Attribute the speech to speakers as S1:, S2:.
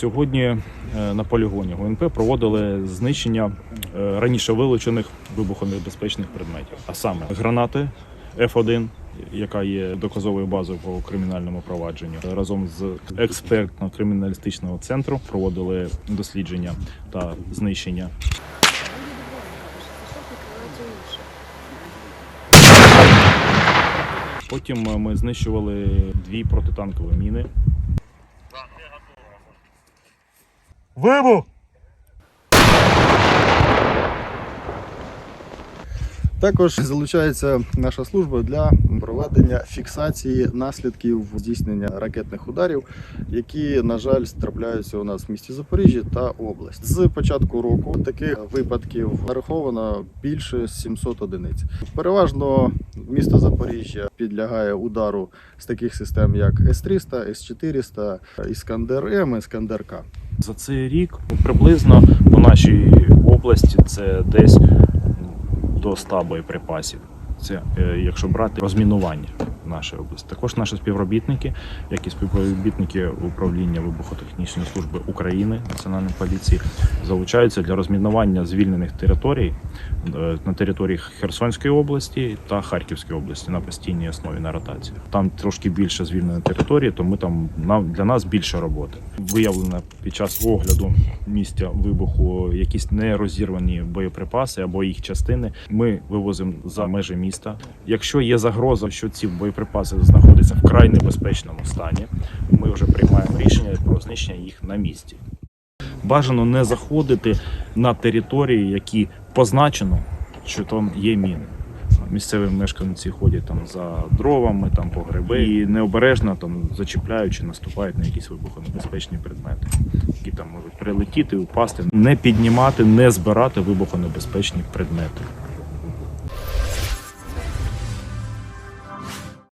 S1: Сьогодні е, на полігоні ГУНП проводили знищення е, раніше вилучених вибухонебезпечних предметів, а саме гранати F1, яка є доказовою базою по кримінальному провадженню. Разом з експертно-криміналістичного центру проводили дослідження та знищення. Потім е, ми знищували дві протитанкові міни.
S2: Вибух!
S3: Також залучається наша служба для проведення фіксації наслідків здійснення ракетних ударів, які, на жаль, трапляються у нас в місті Запоріжжя та область. З початку року таких випадків нараховано більше 700 одиниць. Переважно місто Запоріжжя підлягає удару з таких систем, як С-300, С-400, Іскандер М, Іскандер К.
S1: За цей рік приблизно по нашій області це десь до 100 боєприпасів. Це е, якщо брати розмінування в нашій області. Також наші співробітники, як і співробітники управління вибухотехнічної служби України Національної поліції, залучаються для розмінування звільнених територій на території Херсонської області та Харківської області на постійній основі на ротації. Там трошки більше звільненої території, тому там нам для нас більше роботи. Виявлено під час огляду місця вибуху якісь нерозірвані боєприпаси або їх частини. Ми вивозимо за межі міста. Якщо є загроза, що ці боєприпаси знаходяться в край небезпечному стані, ми вже приймаємо рішення про знищення їх на місці. Бажано не заходити на території, які позначено, що там є міни. Місцеві мешканці ходять там за дровами, там по гриби і необережно там зачіпляючи, наступають на якісь вибухонебезпечні предмети, які там можуть прилетіти, упасти, не піднімати, не збирати вибухонебезпечні предмети.